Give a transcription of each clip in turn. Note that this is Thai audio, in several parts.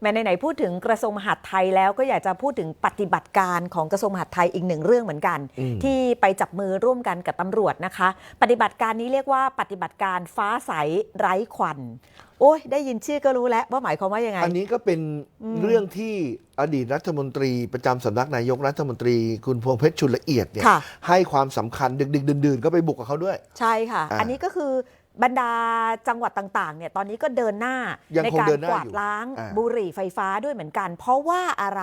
แม้ไหนๆพูดถึงกระทรวงมหาดไทยแล้วก็อยากจะพูดถึงปฏิบัติการของกระทรวงมหาดไทยอีกหนึ่งเรื่องเหมือนกันอืมที่ไปจับมือร่วมกันกับตำรวจนะคะ ปฏิบัติการนี้เรียกว่าปฏิบัติการฟ้าใสไร้ควัน โอ้ยได้ยินชื่อก็รู้แล้วว่าหมายความว่ายังไง อันนี้ก็เป็นอืมเรื่องที่อดีตรัฐมนตรีประจำสำนักนายกรัฐมนตรีคุณพวงเพชรชุนละเอียดเนี่ยค่ะให้ความสำคัญดึกๆดื่นๆ ก็ไปบุกกับเขาด้วย ใช่ค่ะอ่าอันนี้ก็คือ บรรดาจังหวัดต่างๆเนี่ยตอนนี้ก็เดินหน้ายังในคงการเดินหน้ากวาดอยู่ล้างอ่าบุหรี่ไฟฟ้าด้วยเหมือนกัน เพราะว่าอะไร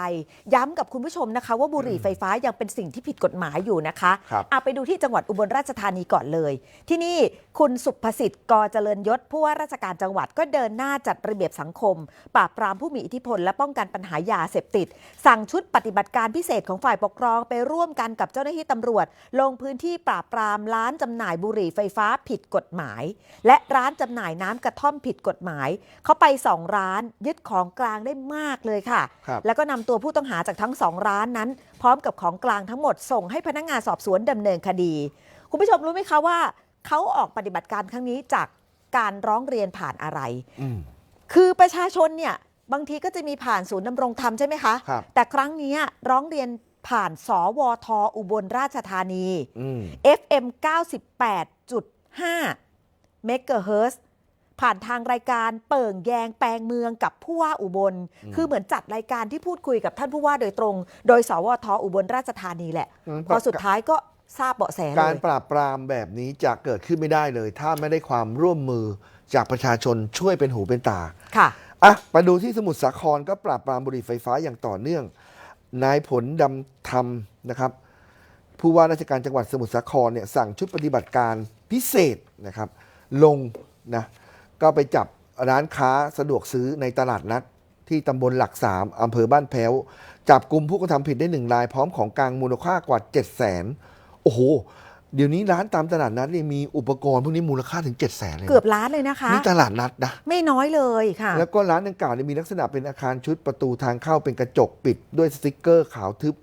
ย้ำกับคุณผู้ชมนะคะ ว่าบุหรี่ไฟฟ้ายังเป็นสิ่งที่ผิดกฎหมายอยู่นะคะครับเอาไปดูที่จังหวัดอุบลราชธานีก่อนเลย ที่นี่คุณสุภสิทธิ์กอเจริญยศผู้ว่าราชการจังหวัดก็เดินหน้าจัดระเบียบสังคม ปราบปรามผู้มีอิทธิพล และป้องกันปัญหายาเสพติด สั่งชุดปฏิบัติการพิเศษของฝ่ายปกครองไปร่วมกันกับเจ้าหน้าที่ตำรวจ ลงพื้นที่ปราบปรามร้านจำหน่ายบุหรี่ไฟฟ้าผิดกฎหมายและร้านจำหน่ายน้ำกระท่อมผิดกฎหมาย เขาไปสองร้านยึดของกลางได้มากเลยค่ะ ครับแล้วก็นำตัวผู้ต้องหาจากทั้งสองร้านนั้น พร้อมกับของกลางทั้งหมดส่งให้พนักงานสอบสวนดำเนินคดี คุณผู้ชมรู้ไหมคะว่า เขาออกปฏิบัติการครั้งนี้จากการร้องเรียนผ่านอะไร อืม คือประชาชนเนี่ยบางทีก็จะมีผ่านศูนย์ดำรงธรรมใช่ไหมคะ ครับ แต่ครั้งนี้ร้องเรียนผ่านสวทอุบลราชธานี อืม FM 98.5 เมกะเฮิรตซ์ผ่านทางรายการเปิ่งแยงแปลงเมืองกับผู้ว่าอุบล คือเหมือนจัดรายการที่พูดคุยกับท่านผู้ว่าโดยตรง โดยสวทอุบลราชธานีแหละอืมพอสุดท้ายก็ทราบเบาะแสเลการยปราบปรามแบบนี้จะเกิดขึ้นไม่ได้เลย ถ้าไม่ได้ความร่วมมือจากประชาชนช่วยเป็นหูเป็นตา ค่ะอะมาดูที่สมุทรสาครก็ปราบปรามบุหรี่ไฟฟ้าอย่างต่อเนื่อง นายผลดำธรรมนะครับ ผู้ว่าราชการจังหวัดสมุทรสาครเนี่ยสั่งชุดปฏิบัติการพิเศษนะครับ ลงนะก็ไปจับร้านค้าสะดวกซื้อในตลาดนัด ที่ตำบลหลักสามอำเภอบ้านแพ้ว จับกลุ่มผู้กระทำผิดได้หนึ่งรายพร้อมของกลางมูลค่ากว่า7 0 0 0 0 0โอ้โห เดี๋ยวนี้ร้านตามตลาดนัดเนี่ยมีอุปกรณ์พวกนี้มูลค่าถึง7 0 0 0 0 0เลยนะเกือบล้านเลยนะคะ นี่ตลาดนัดนะ ไม่น้อยเลยค่ะ แล้วก็ร้านดังกล่าวเนี่ยมีลักษณะเป็นอาคารชุดประตูทางเข้าเป็นกระจกปิดด้วยสติกเกอร์ขาวทึบ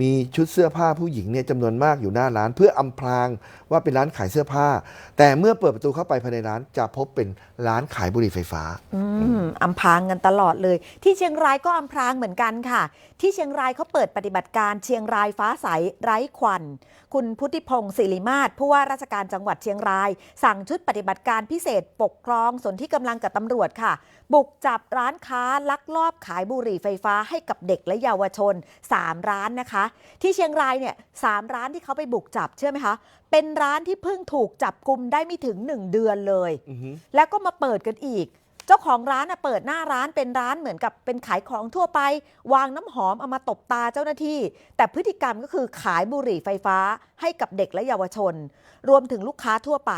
มีชุดเสื้อผ้าผู้หญิงเนี่ยจำนวนมากอยู่หน้าร้าน เพื่ออำพรางว่าเป็นร้านขายเสื้อผ้า แต่เมื่อเปิดประตูเข้าไปภายในร้านจะพบเป็นร้านขายบุหรี่ไฟฟ้า อืมอำพรางกันตลอดเลย ที่เชียงรายก็อำพรางเหมือนกันค่ะ ที่เชียงรายเขาเปิดปฏิบัติการเชียงรายฟ้าใสไร้ควัน คุณพุทธิพงศ์ศิริมาศผู้ว่าราชการจังหวัดเชียงราย สั่งชุดปฏิบัติการพิเศษปกครองส่วนที่กำลังกับตำรวจค่ะ บุกจับร้านค้าลักลอบขายบุหรี่ไฟฟ้าให้กับเด็กและเยาวชน 3 ร้านนะคะที่เชียงรายเนี่ยสามร้านที่เขาไปบุกจับเชื่อไหมคะ เป็นร้านที่เพิ่งถูกจับกลุมได้ไม่ถึง 1 เดือนเลยอือฮึแล้วก็มาเปิดกันอีก เจ้าของร้านน่ะเปิดหน้าร้านเป็นร้านเหมือนกับเป็นขายของทั่วไป วางน้ำหอมเอามาตบตาเจ้าหน้าที่ แต่พฤติกรรมก็คือขายบุหรี่ไฟฟ้า ให้กับเด็กและเยาวชน รวมถึงลูกค้าทั่วไป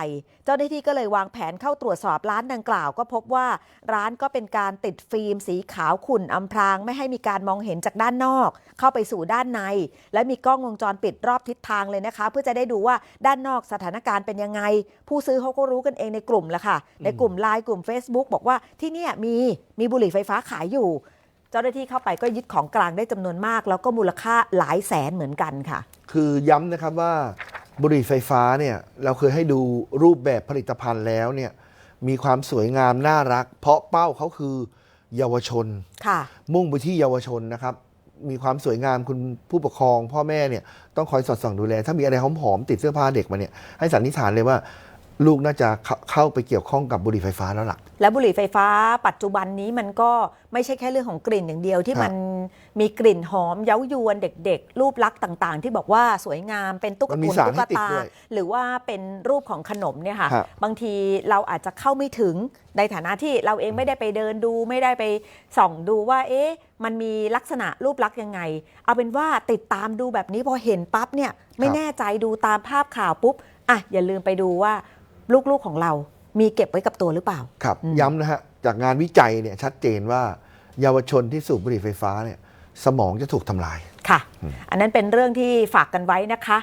เจ้าหน้าที่ก็เลยวางแผนเข้าตรวจสอบร้านดังกล่าว ก็พบว่าร้านก็เป็นการติดฟิล์มสีขาวขุ่นอำพราง ไม่ให้มีการมองเห็นจากด้านนอก เข้าไปสู่ด้านใน และมีกล้องวงจรปิดรอบทิศทางเลยนะคะ เพื่อจะได้ดูว่าด้านนอกสถานการณ์เป็นยังไง ผู้ซื้อเขาก็รู้กันเองในกลุ่มแหละค่ะ ในกลุ่มไลน์กลุ่ม Facebook บอกว่าที่เนี่ยมีมีบุหรี่ไฟฟ้าขายอยู่ เจ้าหน้าที่เข้าไปก็ยึดของกลางได้จำนวนมาก แล้วก็มูลค่าหลายแสนเหมือนกันค่ะ คือย้ำนะครับว่าบุหรี่ไฟฟ้าเนี่ยเราเคยให้ดูรูปแบบผลิตภัณฑ์แล้วเนี่ยมีความสวยงามน่ารัก เพราะเป้าเขาคือเยาวชน ค่ะ มุ่งไปที่เยาวชนนะครับ มีความสวยงามคุณผู้ปกครอง พ่อแม่เนี่ยต้องคอยสอดส่องดูแล ถ้ามีอะไรหอมๆติดเสื้อผ้าเด็กมาเนี่ยให้สันนิษฐานเลยว่า ลูกน่าจะเข้าเข้าไปเกี่ยวข้องกับบุหรี่ไฟฟ้าแล้วล่ะ แล้วบุหรี่ไฟฟ้าปัจจุบันนี้มันก็ไม่ใช่แค่เรื่องของกลิ่นอย่างเดียวที่ครับมันมีกลิ่นหอมเย้ายวนเด็กๆ รูปลักษณ์ต่างๆ ที่บอกว่าสวยงามเป็นตุ๊กมันมีตุนสารตุ๊กให้ติดตาด้วยหรือว่าเป็นรูปของขนมเนี่ยค่ะครับบางทีเราอาจจะเข้าไม่ถึงในฐานะที่เราเองไม่ได้ไปเดินดู ไม่ได้ไปส่องดูว่า เอ๊ะ มันมีลักษณะรูปลักษณ์ยังไง เอาเป็นว่าติดตามดูแบบนี้พอเห็นปั๊บเนี่ยไม่แน่ใจดูตามภาพข่าวปุ๊บอะอย่าลืมไปดูว่า ลูกๆของเรา มีเก็บไว้กับตัวหรือเปล่า ครับอืมย้ำนะฮะ จากงานวิจัยเนี่ยชัดเจนว่า เยาวชนที่สูบบุหรี่ไฟฟ้าเนี่ยสมองจะถูกทำลาย ค่ะ อันนั้นเป็นเรื่องที่ฝากกันไว้นะคะ